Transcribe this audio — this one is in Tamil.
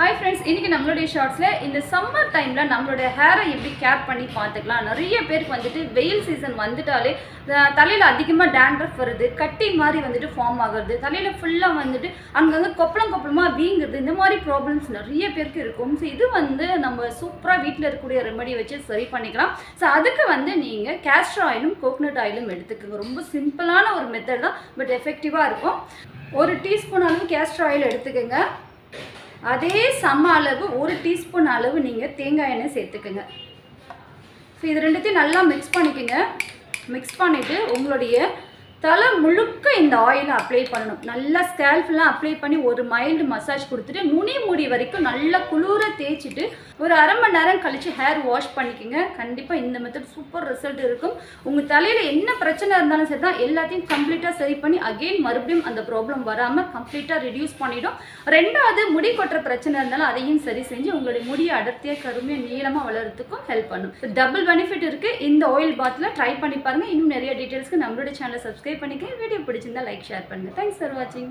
ஹாய் ஃப்ரெண்ட்ஸ் இன்றைக்கி நம்மளுடைய ஷார்ட்ஸில் இந்த சம்மர் டைமில் நம்மளுடைய ஹேரை எப்படி கேர் பண்ணி பார்த்துக்கலாம். நிறைய பேருக்கு வந்துட்டு வெயில் சீசன் வந்துட்டாலே தலையில் அதிகமாக டேண்ட்ரஃப் வருது கட்டி மாதிரி வந்துட்டு ஃபார்ம் ஆகுறது தலையில் ஃபுல்லாக வந்துட்டு அங்கங்கே கொப்பளம் கொப்பளமாக வீங்குறது இந்த மாதிரி ப்ராப்ளம்ஸ் நிறைய பேருக்கு இருக்கும். ஸோ இது வந்து நம்ம சூப்பராக வீட்டில் இருக்கக்கூடிய ரெமெடி வச்சு சரி பண்ணிக்கலாம். ஸோ அதுக்கு வந்து நீங்கள் கேஸ்டர் ஆயிலும் கோகனட் ஆயிலும் எடுத்துக்கோங்க. ரொம்ப சிம்பிளான ஒரு மெத்தட் தான் பட் எஃபெக்டிவாக இருக்கும். ஒரு டீஸ்பூன் அளவு கேஸ்டர் ஆயில் எடுத்துக்கோங்க. அதே சம அளவு ஒரு டீஸ்பூன் அளவு நீங்கள் தேங்காய் எண்ணெய் சேர்த்துக்குங்க. ஸோ இது ரெண்டுத்தையும் நல்லா மிக்ஸ் பண்ணிக்கோங்க. மிக்ஸ் பண்ணிவிட்டு உங்களுடைய தலை முழுக்க இந்த ஆயிலை அப்ளை பண்ணணும். நல்லா ஸ்கேல்ஃபெல்லாம் அப்ளை பண்ணி ஒரு மைல்டு மசாஜ் கொடுத்துட்டு நுனி முடி வரைக்கும் நல்லா குளிர தேய்ச்சிட்டு ஒரு அரை மணி நேரம் கழித்து ஹேர் வாஷ் பண்ணிக்கோங்க. கண்டிப்பாக இந்த மெத்தட் சூப்பர் ரிசல்ட் இருக்கும். உங்கள் தலையில் என்ன பிரச்சனை இருந்தாலும் சரி தான் எல்லாத்தையும் கம்ப்ளீட்டாக சரி பண்ணி அகெயின் மறுபடியும் அந்த ப்ராப்ளம் வராமல் கம்ப்ளீட்டாக ரிடியூஸ் பண்ணிடும். ரெண்டாவது முடி கொட்டுற பிரச்சனை இருந்தாலும் அதையும் சரி செஞ்சு உங்களுடைய முடியை அடர்த்தியாக கருமையாக நீளமாக வளர்கிறதுக்கும் ஹெல்ப் பண்ணும். டபுள் பெனிஃபிட் இருக்குது இந்த ஆயில் பாத்தில் ட்ரை பண்ணி பாருங்கள் இன்னும் நிறைய டீட்டெயில்ஸ்க்கு நம்மளுடைய சேனலை சப்ஸ்கிரைப் பண்ணிக்க வீடியோ பிடிச்சிருந்தா லைக் ஷேர் பண்ணுங்கள் தேங்க்ஸ் ஃபார் வாட்சிங்